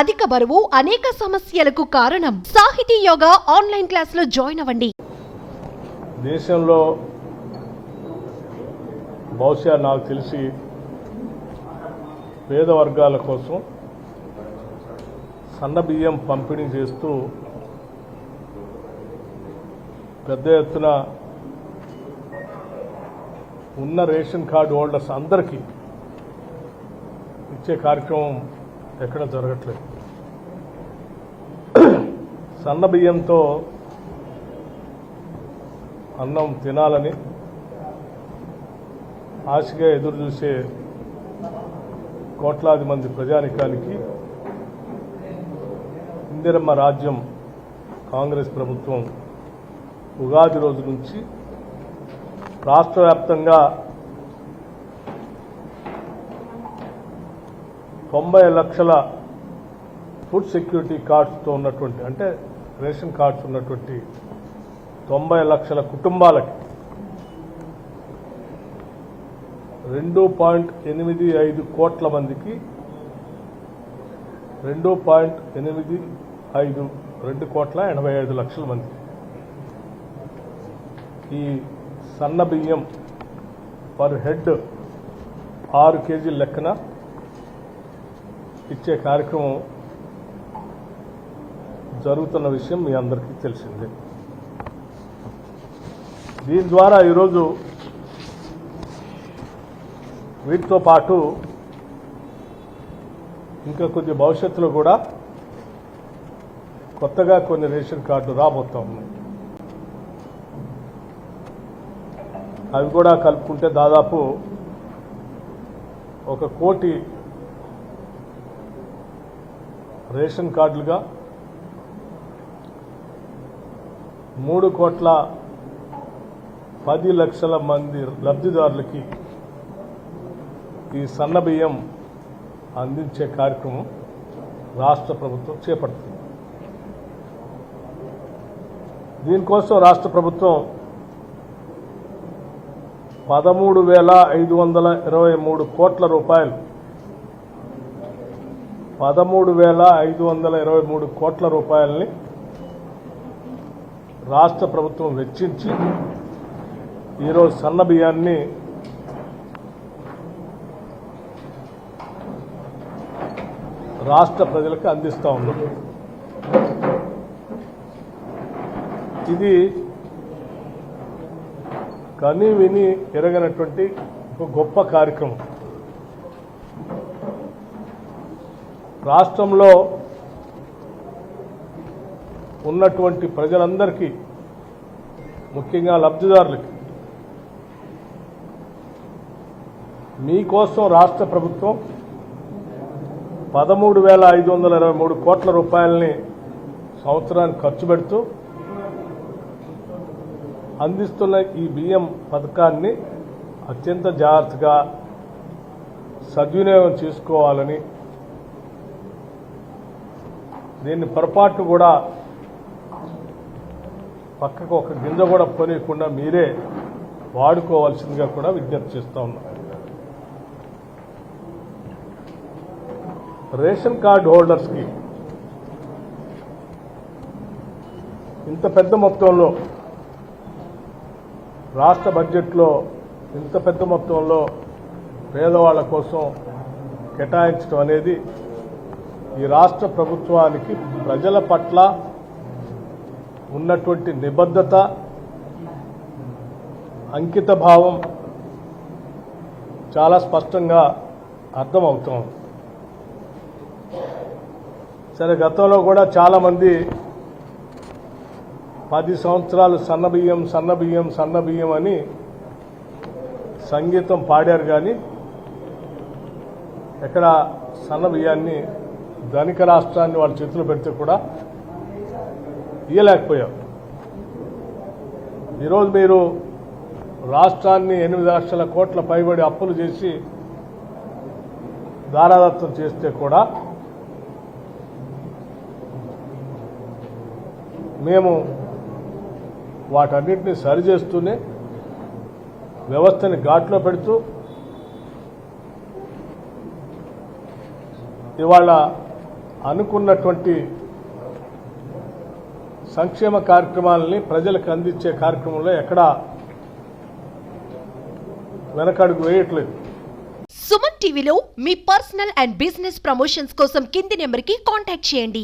అధిక బరువు అనేక సమస్యలకు కారణం. సాహితీ యోగా ఆన్లైన్ క్లాసులో జాయిన్ అవ్వండి. దేశంలో బహుశా నాకు తెలిసి పేద వర్గాల కోసం సన్న బియ్యం పంపిణీ చేస్తూ పెద్ద ఎత్తున ఉన్న రేషన్ కార్డు హోల్డర్స్ అందరికీ ఇచ్చే కార్యక్రమం ఎక్కడ జరగట్లేదు. బియ్యంతో అన్నం తినాలని ఆశగా ఎదురు చూసే కోట్లాది మంది ప్రజానికానికి ఇందిరమ్మ రాజ్యం కాంగ్రెస్ ప్రభుత్వం ఉగాది రోజు నుంచి రాష్ట్ర వ్యాప్తంగా తొంభై లక్షల ఫుడ్ సెక్యూరిటీ కార్డ్స్తో ఉన్నటువంటి అంటే రేషన్ కార్డ్స్ ఉన్నటువంటి తొంభై లక్షల కుటుంబాలకి రెండు పాయింట్ ఎనిమిది ఐదు కోట్ల మందికి రెండు పాయింట్ ఎనిమిది ఐదు రెండు కోట్ల ఎనభై ఐదు లక్షల మంది. ఈ సన్న బియ్యం పర్ హెడ్ ఆరు కేజీల లెక్కన ఇచ్చే కార్యక్రమం జరుగుతున్న విషయం మీ అందరికీ తెలిసిందే. దీని ద్వారా ఈరోజు వీటితో పాటు ఇంకా కొద్ది భవిష్యత్తులో కూడా కొత్తగా కొన్ని రేషన్ కార్డు రాబోతా ఉన్నాయి. అవి కూడా కలుపుకుంటే దాదాపు ఒక కోటి రేషన్ కార్డులుగా మూడు కోట్ల పది లక్షల మంది లబ్ధిదారులకి ఈ సన్న బియ్యం అందించే కార్యక్రమం రాష్ట్ర ప్రభుత్వం చేపడుతుంది. దీనికోసం రాష్ట్ర ప్రభుత్వం పదమూడు వేల ఐదు వందల ఇరవై మూడు కోట్ల రూపాయలు పదమూడు వేల ఐదు వందల ఇరవై మూడు కోట్ల రూపాయలని రాష్ట్ర ప్రభుత్వం వెచ్చించి ఈరోజు సన్న బియ్యాన్ని రాష్ట్ర ప్రజలకు అందిస్తూ ఉన్నాం. ఇది కని విని ఎరగనటువంటి ఒక గొప్ప కార్యక్రమం. రాష్ట్రంలో ఉన్నటువంటి ప్రజలందరికీ ముఖ్యంగా లబ్ధిదారులకి మీకోసం రాష్ట్ర ప్రభుత్వం పదమూడు వేల ఐదు వందల ఇరవై మూడు కోట్ల రూపాయలని సంవత్సరానికి ఖర్చు పెడుతూ అందిస్తున్న ఈ బియ్యం పథకాన్ని అత్యంత జాగ్రత్తగా సద్వినియోగం చేసుకోవాలని దీన్ని పొరపాటు కూడా పక్కకు ఒక గింజ కూడా పోనీయకుండా మీరే వాడుకోవాల్సిందిగా కూడా విజ్ఞప్తి చేస్తా ఉన్నాం. రేషన్ కార్డు హోల్డర్స్కి ఇంత పెద్ద మొత్తంలో రాష్ట్ర బడ్జెట్లో ఇంత పెద్ద మొత్తంలో పేదవాళ్ళ కోసం కేటాయించడం అనేది ఈ రాష్ట్ర ప్రభుత్వానికి ప్రజల పట్ల ఉన్నటువంటి నిబద్ధత అంకిత భావం చాలా స్పష్టంగా అర్థమవుతోంది. సరే గతంలో కూడా చాలామంది పది సంవత్సరాలు సన్నబియ్యం సన్నబియ్యం సన్నబియ్యం అని సంగీతం పాడారు కానీ ఎక్కడ సన్నబియ్యాన్ని ధనిక రాష్ట్రాన్ని వాళ్ళ చేతిలో పెడితే కూడా ఇయ్యలేకపోయాం. ఈరోజు మీరు రాష్ట్రాన్ని ఎనిమిది లక్షల కోట్ల పైబడి అప్పులు చేసి దారాదత్తం చేస్తే కూడా మేము వాటన్నిటిని సరిచేస్తూనే వ్యవస్థని ఘాట్లో పెడుతూ ఇవాళ అనుకున్నటువంటి సంక్షేమ కార్యక్రమాలని ప్రజలకు అందించే కార్యక్రమంలో ఎక్కడా వెనకడుగు వేయట్లేదు. సుమన్ టీవీలో మీ పర్సనల్ అండ్ బిజినెస్ ప్రమోషన్స్ కోసం కింది నెంబర్కి కాంటాక్ట్ చేయండి.